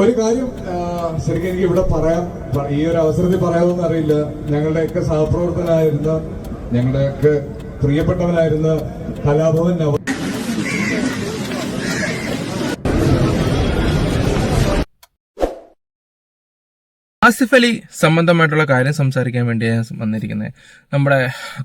ഒരു കാര്യം ശരിക്കും എനിക്ക് ഇവിടെ പറയാം. ഈ ഒരു അവസരത്തിൽ പറയാമെന്ന് അറിയില്ല. ഞങ്ങളുടെയൊക്കെ സഹപ്രവർത്തനായിരുന്ന ഞങ്ങളുടെയൊക്കെ പ്രിയപ്പെട്ടവനായിരുന്ന കലാഭവൻ നവ ആസിഫ് അലി സംബന്ധമായിട്ടുള്ള കാര്യം സംസാരിക്കാൻ വേണ്ടിയാണ് വന്നിരിക്കുന്നത്. നമ്മുടെ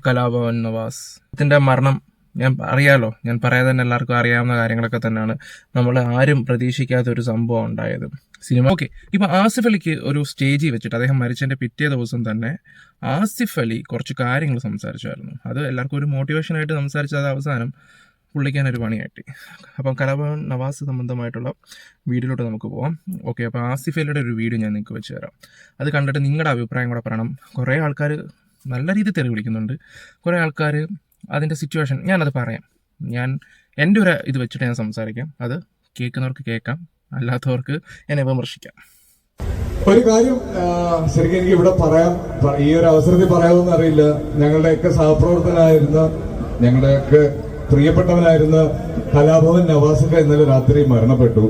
കലാഭവൻ നവാസ്. ഇതിന്റെ മരണം ഞാൻ അറിയാലോ ഞാൻ പറയാതെ തന്നെ എല്ലാവർക്കും അറിയാവുന്ന കാര്യങ്ങളൊക്കെ തന്നെയാണ്. നമ്മൾ ആരും പ്രതീക്ഷിക്കാത്ത ഒരു സംഭവം ഉണ്ടായത്. സിനിമ ഓക്കെ ഇപ്പൊ ആസിഫ് അലിക്ക് ഒരു സ്റ്റേജിൽ വെച്ചിട്ട് അദ്ദേഹം മരിച്ചതിന്റെ പിറ്റേ ദിവസം തന്നെ ആസിഫ് അലി കുറച്ച് കാര്യങ്ങൾ സംസാരിച്ചായിരുന്നു. അത് എല്ലാവർക്കും ഒരു മോട്ടിവേഷൻ ആയിട്ട് സംസാരിച്ചത് അവസാനം പുള്ളിക്കാൻ ഒരു പണിയായിട്ട് അപ്പം കലാഭവൻ നവാസ് സംബന്ധമായിട്ടുള്ള വീഡിയോയിലോട്ട് നമുക്ക് പോവാം. ഓക്കെ അപ്പോൾ ആസിഫ് അലിയുടെ ഒരു വീഡിയോ ഞാൻ നിങ്ങൾക്ക് വെച്ച് തരാം. അത് കണ്ടിട്ട് നിങ്ങളുടെ അഭിപ്രായം കൂടെ പറയണം. കുറേ ആൾക്കാർ നല്ല രീതിയിൽ തെറി വിളിക്കുന്നുണ്ട്. കുറേ ആൾക്കാർ അതിന്റെ സിറ്റുവേഷൻ ഞാനത് പറയാം. ഞാൻ എന്റെ ഒരു ഇത് വെച്ചിട്ട് ഞാൻ സംസാരിക്കാം. അത് കേൾക്കുന്നവർക്ക് കേൾക്കാം അല്ലാത്തവർക്ക് എന്നെ വിമർശിക്കാം. ഒരു കാര്യം ശരിക്കും എനിക്ക് ഇവിടെ പറയാം. ഈ ഒരു അവസരത്തിൽ പറയാമെന്ന് അറിയില്ല. ഞങ്ങളുടെയൊക്കെ സഹപ്രവർത്തനായിരുന്ന ഞങ്ങളുടെയൊക്കെ പ്രിയപ്പെട്ടവനായിരുന്ന കലാഭവൻ നവാസക്ക ഇന്നലെ രാത്രി മരണപ്പെട്ടു.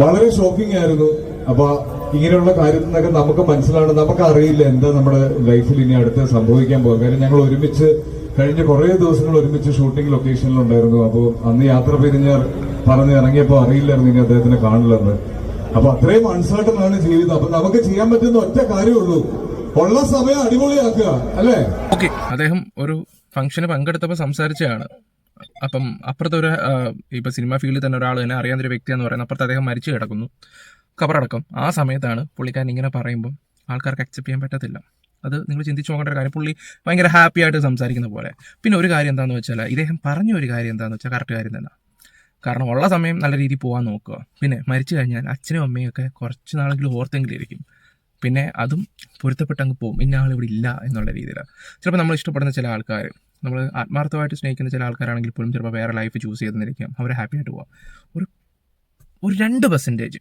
വളരെ ഷോക്കിംഗ് ആയിരുന്നു. അപ്പൊ ഇങ്ങനെയുള്ള കാര്യത്തിൽ നിന്നൊക്കെ നമുക്ക് മനസ്സിലാണ് നമുക്ക് അറിയില്ല എന്താ നമ്മുടെ ലൈഫിൽ ഇനി അടുത്ത് സംഭവിക്കാൻ പോകുക കാര്യം ഞങ്ങൾ ഒരുമിച്ച് കഴിഞ്ഞ കുറേ ദിവസങ്ങൾ ഒരുമിച്ച് ഷൂട്ടിംഗ് ലൊക്കേഷനിൽ ഉണ്ടായിരുന്നു. അപ്പോൾ അന്ന് യാത്ര പിരിഞ്ഞ് പറഞ്ഞ് ഇറങ്ങിയപ്പോൾ അറിയില്ലായിരുന്നു ഇനി അദ്ദേഹത്തിനെ കാണില്ലെന്ന് അപ്പൊ അത്രയും അൺസേർട്ടനാണ് ജീവിതം. അപ്പൊ നമുക്ക് ചെയ്യാൻ പറ്റുന്ന ഒറ്റ കാര്യമുള്ളൂ. ഉള്ള സമയം അടിപൊളിയാക്കുക അല്ലേ? ഓക്കെ അദ്ദേഹം ഒരു ഫംഗ്ഷന് പങ്കെടുത്തപ്പോൾ സംസാരിച്ചതാണ് അപ്പം അപ്പുറത്തെ ഒരു ഇപ്പൊ സിനിമാ ഫീൽഡിൽ തന്നെ ഒരാൾ തന്നെ അറിയാവുന്ന ഒരു വ്യക്തിയെന്ന് പറയുന്നത് അപ്പുറത്ത് അദ്ദേഹം മരിച്ചു കിടക്കുന്നു. കബറടക്കം ആ സമയത്താണ് പുള്ളിക്കാരൻ ഇങ്ങനെ പറയുമ്പോൾ ആൾക്കാർക്ക് അക്സെപ്റ്റ് ചെയ്യാൻ പറ്റത്തില്ല. അത് നിങ്ങൾ ചിന്തിച്ച് നോക്കേണ്ട ഒരു കാര്യം. പുള്ളി ഭയങ്കര ഹാപ്പി ആയിട്ട് സംസാരിക്കുന്ന പോലെ. പിന്നെ ഒരു കാര്യം എന്താണെന്ന് വെച്ചാൽ ഇദ്ദേഹം പറഞ്ഞ ഒരു കാര്യം എന്താണെന്ന് വെച്ചാൽ കറക്റ്റ് കാര്യം തന്നെ. കാരണം ഉള്ള സമയം നല്ല രീതിയിൽ പോകാൻ നോക്കുക. പിന്നെ മരിച്ചു കഴിഞ്ഞാൽ അച്ഛനും അമ്മയും ഒക്കെ കുറച്ച് നാളെങ്കിലും ഓർത്തെങ്കിലും ഇരിക്കും പിന്നെ അതും പൊരുത്തപ്പെട്ട് അങ്ങ് പോകും ഇന്ന ആൾ ഇവിടെ ഇല്ല എന്നുള്ള രീതിയിലാണ്. ചിലപ്പോൾ നമ്മൾ ഇഷ്ടപ്പെടുന്ന ചില ആൾക്കാർ നമ്മൾ ആത്മാർത്ഥമായിട്ട് സ്നേഹിക്കുന്ന ചില ആൾക്കാരാണെങ്കിൽ പോലും ചിലപ്പോൾ വേറെ ലൈഫ് ചൂസ് ചെയ്തെന്നിരിക്കാം അവർ ഹാപ്പി ആയിട്ട് പോവാം. ഒരു ഒരു രണ്ട് പെർസെന്റേജ്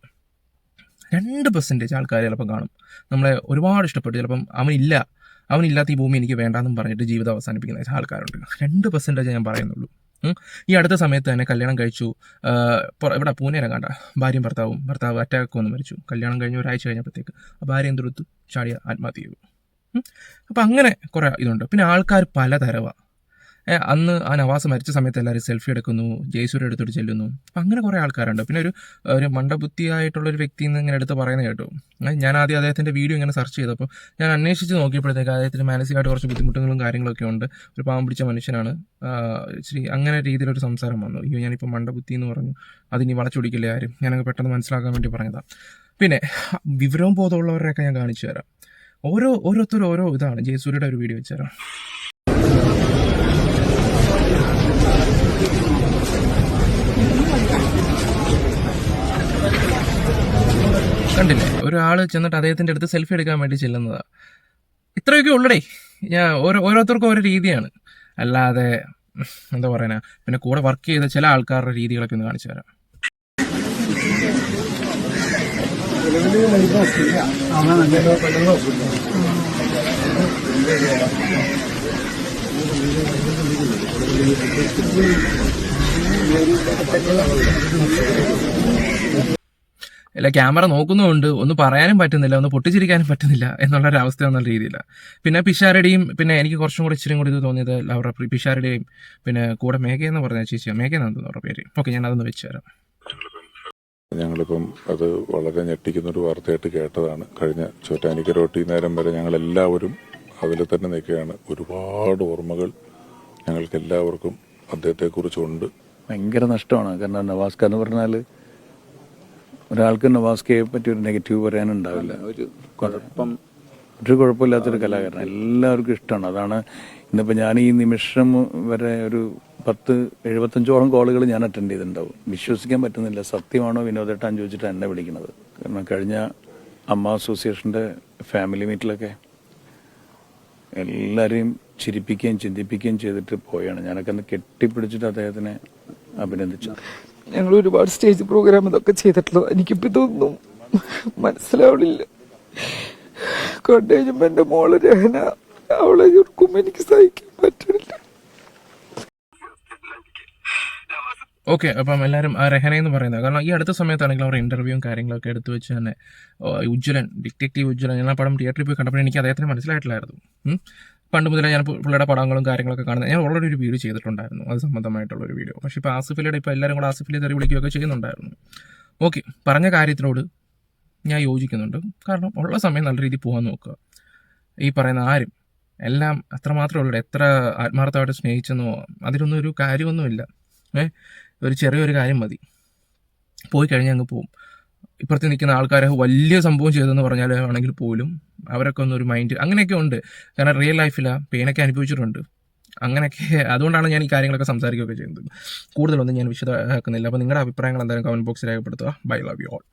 രണ്ട് പെർസെന്റേജ് ആൾക്കാർ ചിലപ്പം കാണും. നമ്മളെ ഒരുപാട് ഇഷ്ടപ്പെട്ടു. ചിലപ്പം അവനില്ല. അവനില്ലാത്ത ഈ ഭൂമി എനിക്ക് വേണ്ടാന്നും പറഞ്ഞിട്ട് ജീവിതം അവസാനിപ്പിക്കുന്ന ആൾക്കാരുണ്ട്. രണ്ട് പെർസെന്റേജ് ഞാൻ പറയുന്നുള്ളൂ. ഈ അടുത്ത സമയത്ത് തന്നെ കല്യാണം കഴിച്ചു. ഇവിടെ പൂനെയിലെ കണ്ട. ഭാര്യയും ഭർത്താവും ഭർത്താവ് അറ്റാക്ക് വന്ന് മരിച്ചു. കല്യാണം കഴിഞ്ഞ് ഒരാഴ്ച കഴിഞ്ഞപ്പോഴത്തേക്ക് ഭാര്യ എന്തെടുത്തു? ചാടിയ ആത്മഹത്യ ചെയ്തു. അപ്പം അങ്ങനെ കുറേ ഇതുണ്ട്. പിന്നെ ആൾക്കാർ പലതരവാണ് അന്ന് ആ നവാസ് മരിച്ച സമയത്ത് എല്ലാവരും സെൽഫി എടുക്കുന്നു ജയ്സൂര് എടുത്തിട്ട് ചെല്ലുന്നു. അപ്പം അങ്ങനെ കുറേ ആൾക്കാരുണ്ട്. പിന്നെ ഒരു ഒരു മണ്ടബുദ്ധിയായിട്ടുള്ള ഒരു വ്യക്തി എന്ന് ഇങ്ങനെ എടുത്ത് പറയുന്നത് കേട്ടു. ഞാൻ ആദ്യം അദ്ദേഹത്തിന്റെ വീഡിയോ ഇങ്ങനെ സെർച്ച് ചെയ്തപ്പോൾ ഞാൻ അന്വേഷിച്ച് നോക്കിയപ്പോഴത്തേക്ക് അദ്ദേഹത്തിന് മാനസികമായിട്ട് കുറച്ച് ബുദ്ധിമുട്ടുകളും കാര്യങ്ങളൊക്കെ ഉണ്ട്. ഒരു പാവം പിടിച്ച മനുഷ്യനാണ്. ശരി അങ്ങനെ രീതിയിലൊരു സംസാരം വന്നു. അയ്യോ ഞാനിപ്പോൾ മണ്ടബുദ്ധി എന്ന് പറഞ്ഞു. അതിനി വളച്ചൊടിക്കില്ല ആരും? ഞാനങ്ങ് പെട്ടെന്ന് മനസ്സിലാക്കാൻ വേണ്ടി പറഞ്ഞതാണ് പിന്നെ വിവരവും ബോധമുള്ളവരെയൊക്കെ ഞാൻ കാണിച്ചു തരാം. ഓരോ ഓരോരുത്തരും ഓരോ ഇതാണ്. ജയസൂര്യയുടെ ഒരു വീഡിയോ വെച്ച് കണ്ടില്ലേ? ഒരാൾ ചെന്നിട്ട് അദ്ദേഹത്തിന്റെ അടുത്ത് സെൽഫി എടുക്കാൻ വേണ്ടി ചെല്ലുന്നതാ. ഇത്രയൊക്കെ ഉള്ളടേ. ഞാൻ ഓരോ ഓരോരുത്തർക്കും ഓരോ രീതിയാണ്. അല്ലാതെ എന്താ പറയുന്നത് പിന്നെ കൂടെ വർക്ക് ചെയ്ത ചില ആൾക്കാരുടെ രീതികളൊക്കെ ഒന്ന് കാണിച്ചു തരാം. അല്ല ക്യാമറ നോക്കുന്നുമുണ്ട് ഒന്ന് പറയാനും പറ്റുന്നില്ല ഒന്ന് പൊട്ടിച്ചിരിക്കാനും പറ്റുന്നില്ല എന്നുള്ള ഒരു അവസ്ഥ എന്നുള്ള രീതിയിലാണ് പിന്നെ പിഷാരുടെയും പിന്നെ എനിക്ക് കുറച്ചും കൂടി ഇച്ചിരി കൂടി ഇത് തോന്നിയത് അവരുടെ പിഷാരുടെയും പിന്നെ കൂടെ മേഘ എന്ന് പറഞ്ഞ ചേച്ചി മേഘ എന്നാണ് തോന്നുന്നു അവരുടെ പേര്. ഓക്കെ ഞാൻ അതൊന്ന് വെച്ചു തരാം. ഞങ്ങളിപ്പം അത് വളരെ ഞെട്ടിക്കുന്ന ഒരു വാർത്തയായിട്ട് കേട്ടതാണ്. കഴിഞ്ഞ ചോറ്റാനിക്കരോട്ടി നേരം വരെ ഞങ്ങൾ എല്ലാവരും അതിൽ തന്നെ നിൽക്കുകയാണ്. ഒരുപാട് ഓർമ്മകൾ ഞങ്ങൾക്ക് എല്ലാവർക്കും അദ്ദേഹത്തെക്കുറിച്ചുണ്ട്. ഭയങ്കര നഷ്ടമാണ്. കാരണം നവാസ്കർ എന്ന് പറഞ്ഞാൽ ഒരാൾക്ക് നവാസ്കയെ പറ്റി ഒരു നെഗറ്റീവ് പറയാനുണ്ടാവില്ല. ഒരു കുഴപ്പം. ഒരു കുഴപ്പമില്ലാത്തൊരു കലാകാരൻ എല്ലാവർക്കും ഇഷ്ടമാണ്. അതാണ് ഇന്നിപ്പോൾ ഞാൻ ഈ നിമിഷം വരെ ഒരു പത്ത് എഴുപത്തഞ്ചോളം കോളുകൾ ഞാൻ അറ്റൻഡ് ചെയ്തിട്ടുണ്ടാവും. വിശ്വസിക്കാൻ പറ്റുന്നില്ല. സത്യമാണോ വിനോദേട്ടാൻ ചോദിച്ചിട്ട് എന്നെ വിളിക്കുന്നത്. കാരണം കഴിഞ്ഞ അമ്മ അസോസിയേഷന്റെ ഫാമിലി മീറ്റിലൊക്കെ എല്ലാവരെയും ചിരിപ്പിക്കുകയും ചിന്തിപ്പിക്കുകയും ചെയ്തിട്ട് പോയാണ്. ഞാനൊക്കെ ഒന്ന് കെട്ടിപ്പിടിച്ചിട്ട് അദ്ദേഹത്തിനെ അഭിനന്ദിച്ചു. ഞങ്ങൾ ഒരുപാട് സ്റ്റേജ് പ്രോഗ്രാം ഇതൊക്കെ ചെയ്തിട്ടുള്ളത്. എനിക്കിപ്പോ ഇതൊന്നും മനസ്സിലാവണില്ല. കണ്ടു എന്റെ മോൾ രഹന അവളെ ഓർക്കുമ്പോ എനിക്ക് സഹിക്കാൻ പറ്റില്ല ഓക്കെ അപ്പം എല്ലാവരും ആ രഹന എന്ന് പറയുന്നത്. കാരണം ഈ അടുത്ത സമയത്താണെങ്കിൽ അവർ ഇന്റർവ്യൂവും കാര്യങ്ങളൊക്കെ എടുത്തു വെച്ച് തന്നെ ഉജ്ജ്വലൻ ഡിറ്റക്റ്റീവ് ഉജ്ജ്വലൻ എന്ന പടം തിയേറ്ററിൽ പോയി കണ്ടപ്പോൾ എനിക്ക് അദ്ദേഹത്തിന് മനസ്സിലായിട്ടില്ലായിരുന്നു. പണ്ട് മുതലേ ഞാൻ പുള്ളിയുടെ പടങ്ങളും കാര്യങ്ങളൊക്കെ കാണുന്നത് ഞാൻ ഓൾറെഡി ഒരു വീഡിയോ ചെയ്തിട്ടുണ്ടായിരുന്നു. അത് സംബന്ധമായിട്ടുള്ള ഒരു വീഡിയോ പക്ഷേ ഇപ്പോൾ ആസിഫിലയുടെ ഇപ്പോൾ എല്ലാവരും കൂടെ ആസിഫിലെ തെറി വിളിക്കുകയൊക്കെ ചെയ്യുന്നുണ്ടായിരുന്നു. ഓക്കെ പറഞ്ഞ കാര്യത്തിനോട് ഞാൻ യോജിക്കുന്നുണ്ട്. കാരണം ഉള്ള സമയം നല്ല രീതിയിൽ പോകാൻ നോക്കുക. ഈ പറയുന്ന ആരും എല്ലാം അത്രമാത്രമേ ഉള്ളൂ. എത്ര ആത്മാർത്ഥമായിട്ട് സ്നേഹിച്ചെന്നോ അതിലൊന്നും ഒരു കാര്യമൊന്നുമില്ല. ഏ? ഒരു ചെറിയൊരു കാര്യം മതി. പോയി കഴിഞ്ഞാൽ അങ്ങ് പോവും. ഇപ്പുറത്ത് നിൽക്കുന്ന ആൾക്കാരെ വലിയ സംഭവം ചെയ്തെന്ന് പറഞ്ഞാൽ ആണെങ്കിൽ പോലും അവരൊക്കെ ഒന്നൊരു മൈൻഡ് അങ്ങനെയൊക്കെ ഉണ്ട്. കാരണം റിയൽ ലൈഫിൽ പെയിനൊക്കെ അനുഭവിച്ചിട്ടുണ്ട്. അങ്ങനെയൊക്കെ അതുകൊണ്ടാണ് ഞാൻ ഈ കാര്യങ്ങളൊക്കെ സംസാരിക്കുകയൊക്കെ ചെയ്യുന്നത്. കൂടുതലൊന്നും ഞാൻ വിശദമാക്കുന്നില്ല. അപ്പോൾ നിങ്ങളുടെ അഭിപ്രായങ്ങൾ എന്തായാലും കമന്റ് ബോക്സിൽ രേഖപ്പെടുത്തുക. Bye love you all